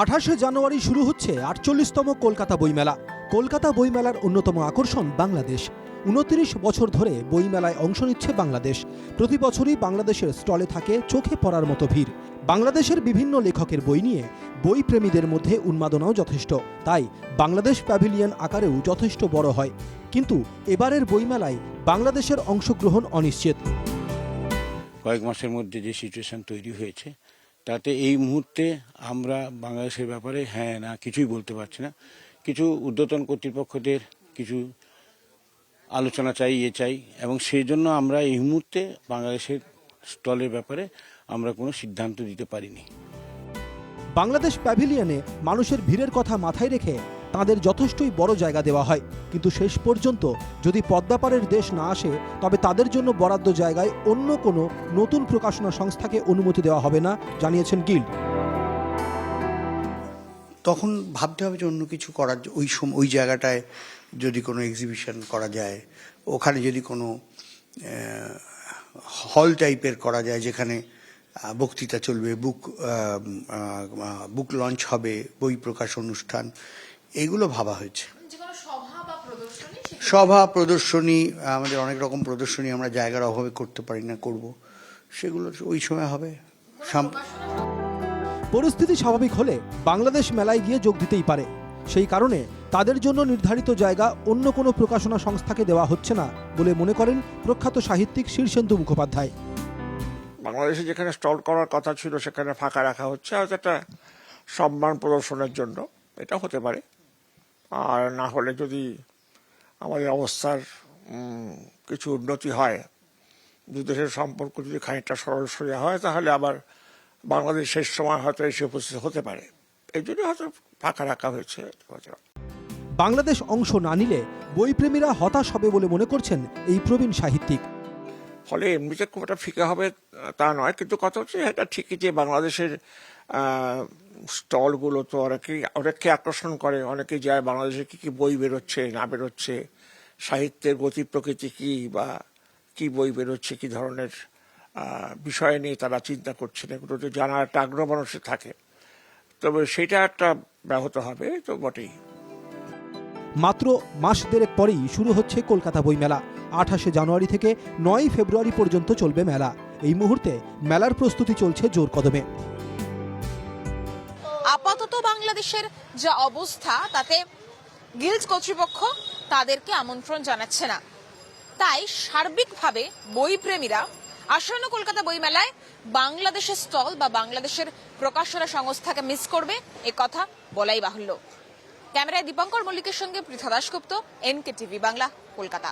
আঠাশে জানুয়ারি শুরু হচ্ছে আটচল্লিশতম কলকাতা বইমেলা। কলকাতা বইমেলার অন্যতম আকর্ষণ বাংলাদেশ। উনত্রিশ বছর ধরে বইমেলায় অংশ নিচ্ছে বাংলাদেশ। প্রতি বছরই বাংলাদেশের স্টলে থাকে চোখে পড়ার মতো ভিড়। বাংলাদেশের বিভিন্ন লেখকের বই নিয়ে বই প্রেমীদের মধ্যে উন্মাদনাও যথেষ্ট। তাই বাংলাদেশ প্যাভিলিয়ন আকারেও যথেষ্ট বড় হয়। কিন্তু এবারের বইমেলায় বাংলাদেশের অংশগ্রহণ অনিশ্চিত। কয়েক মাসের মধ্যে যে সিচুয়েশন তৈরি হয়েছে তাতে এই মুহূর্তে আমরা বাংলাদেশের ব্যাপারে হ্যাঁ না, কিছুই বলতে পারছি না। কিছু উদ্যতন কর্তৃপক্ষদের কিছু আলোচনা চাই ইয়ে চাই, এবং সেই জন্য আমরা এই মুহূর্তে বাংলাদেশের স্টলের ব্যাপারে আমরা কোনো সিদ্ধান্ত দিতে পারিনি। বাংলাদেশ প্যাভিলিয়নে মানুষের ভিড়ের কথা মাথায় রেখে তাদের যথেষ্টই বড় জায়গা দেওয়া হয়। কিন্তু শেষ পর্যন্ত যদি পদ্মাপাড়ের দেশ না আসে, তবে তাদের জন্য বরাদ্দ জায়গায় অন্য কোনো নতুন প্রকাশনা সংস্থাকে অনুমতি দেওয়া হবে না, জানিয়েছেন গিল্ড। তখন ভাবতে হবে যে অন্য কিছু করার ওই সময় ওই জায়গাটায় যদি কোনো এক্সিবিশন করা যায়, ওখানে যদি কোনো হল টাইপের করা যায়, যেখানে বক্তৃতা চলবে বুক বুক লঞ্চ হবে, বই প্রকাশ অনুষ্ঠান এগুলো ভাবা হয়েছে। সভা প্রদর্শনী সেটা সভা প্রদর্শনী আমাদের অনেক রকম প্রদর্শনী আমরা জায়গার অভাবে করতে পারি না করব। সেগুলো ওই সময় হবে। সাম- পরিস্থিতি স্বাভাবিক হলে বাংলাদেশ মেলায় গিয়ে যোগ দিতেই পারে। সেই কারণে তাদের জন্য নির্ধারিত জায়গা অন্য কোনো প্রকাশনা সংস্থাকে দেওয়া হচ্ছে না বলে মনে করেন প্রখ্যাত সাহিত্যিক শীর্ষেন্দু মুখোপাধ্যায়। বাংলাদেশে যেখানে স্টল করার কথা ছিল সেখানে ফাঁকা রাখা হচ্ছে। হয়তো একটা সম্মান প্রদর্শনের জন্য এটা হতে পারে। আর না হলে যদি আমাদের অবস্থার কিছু উন্নতি হয় দুই দেশের সম্পর্ক যদি খানিকটা সরল সোজা হয়, তাহলে আবার বাংলাদেশ শেষ সময় হয়তো এসে উপস্থিত হতে পারে। এই জন্য হয়তো ফাঁকা রাখা হয়েছে। বাংলাদেশ অংশ না নিলে বইপ্রেমীরা হতাশ হবে বলে মনে করছেন এই প্রবীণ সাহিত্যিক। ফলে এমনিতে খুব একটা ফিকে হবে তা নয়। কিন্তু কথা হচ্ছে, এটা ঠিকই যে বাংলাদেশের স্টলগুলো তো অনেকেই, অনেককে আকর্ষণ করে, অনেকেই যায় বাংলাদেশে কি কি বই বেরোচ্ছে, না বেরোচ্ছে, সাহিত্যের গতি প্রকৃতি কি বা কি বই বেরোচ্ছে, কি ধরনের বিষয় নিয়ে তারা চিন্তা করছেন, এগুলো তো জানার একটা আগ্রহ মানুষের থাকে। তবে সেটা একটা ব্যাহত হবে, তো বটেই। মাত্র মাস দেড়েক পরেই শুরু হচ্ছে কলকাতা বইমেলা। আঠাশে জানুয়ারি থেকে নয় ফেব্রুয়ারি পর্যন্ত চলবে মেলা। এই মুহূর্তে মেলার প্রস্তুতি চলছে জোর কদমে। আপাতত বাংলাদেশের যা অবস্থা, তাতে গিল্ড কর্তৃপক্ষ তাদেরকে আমন্ত্রণ জানাচ্ছে না। তাই সার্বিকভাবে বইপ্রেমীরা আসন্ন কলকাতা বইমেলায় বাংলাদেশের স্টল বা বাংলাদেশের প্রকাশনা সংস্থাকে মিস করবে, এ কথা বলাই বাহুল্য। ক্যামেরায় দীপঙ্কর মল্লিকের সঙ্গে পৃথা দাশগুপ্ত এনকে টিভি বাংলা কলকাতা।